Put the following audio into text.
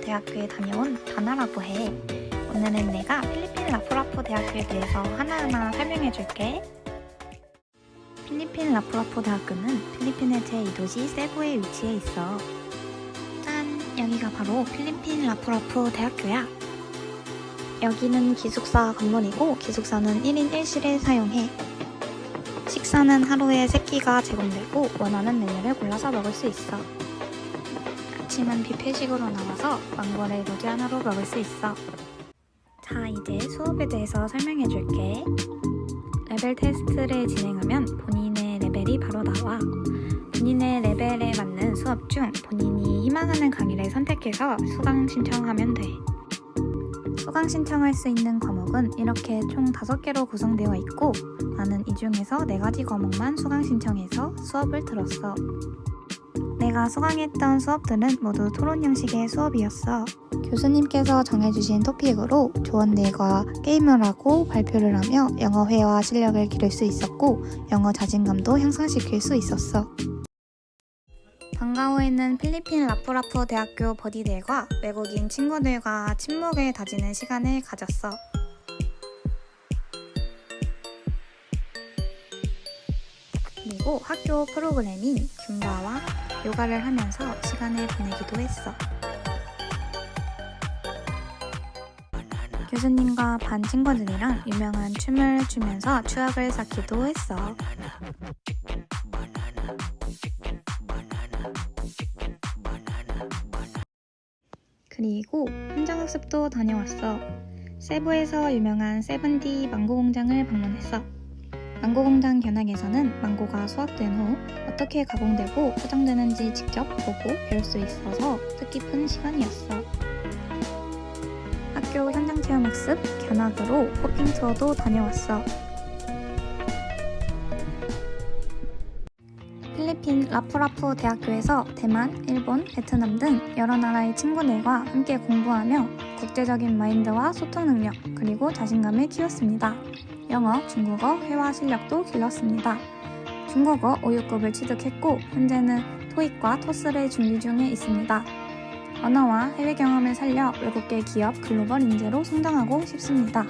대학교에 다녀온 다나라고 해. 오늘은 내가 필리핀 라프라포 대학교에 대해서 하나하나 설명해 줄게. 필리핀 라프라포 대학교는 필리핀의 제2도시 세부에 위치해 있어. 짠! 여기가 바로 필리핀 라프라포 대학교야. 여기는 기숙사 건물이고 기숙사는 1인 1실을 사용해. 식사는 하루에 3끼가 제공되고 원하는 메뉴를 골라서 먹을 수 있어. 아침은 뷔페식으로 나와서 망고를 로제 하나로 먹을 수 있어. 자, 이제 수업에 대해서 설명해 줄게. 레벨 테스트를 진행하면 본인의 레벨이 바로 나와. 본인의 레벨에 맞는 수업 중 본인이 희망하는 강의를 선택해서 수강 신청하면 돼. 수강 신청할 수 있는 과목은 이렇게 총 5개로 구성되어 있고 나는 이 중에서 4가지 과목만 수강 신청해서 수업을 들었어. 내가 수강했던 수업들은 모두 토론 형식의 수업이었어. 교수님께서 정해주신 토픽으로 조언들과 게임을 하고 발표를 하며 영어 회화 실력을 기를 수 있었고 영어 자신감도 향상시킬 수 있었어. 방과 후에는 필리핀 라프라프 대학교 버디들과 외국인 친구들과 친목을 다지는 시간을 가졌어. 그리고 학교 프로그램인 줌바와 요가를 하면서 시간을 보내기도 했어. 교수님과 반 친구들이랑 유명한 춤을 추면서 추억을 쌓기도 했어. 그리고 현장 학습도 다녀왔어. 세부에서 유명한 세븐디 망고 공장을 방문했어. 망고 공장 견학에서는 망고가 수확된 후 어떻게 가공되고 포장되는지 직접 보고 배울 수 있어서 뜻깊은 시간이었어. 학교 현장 체험 학습 견학으로 호핑 투어도 다녀왔어. 필리핀 라프라프 대학교에서 대만, 일본, 베트남 등 여러 나라의 친구들과 함께 공부하며 국제적인 마인드와 소통 능력 그리고 자신감을 키웠습니다. 영어, 중국어, 회화 실력도 길렀습니다. 중국어 5육급을 취득했고 현재는 토익과 토스를 준비 중에 있습니다. 언어와 해외 경험을 살려 외국계 기업 글로벌 인재로 성장하고 싶습니다.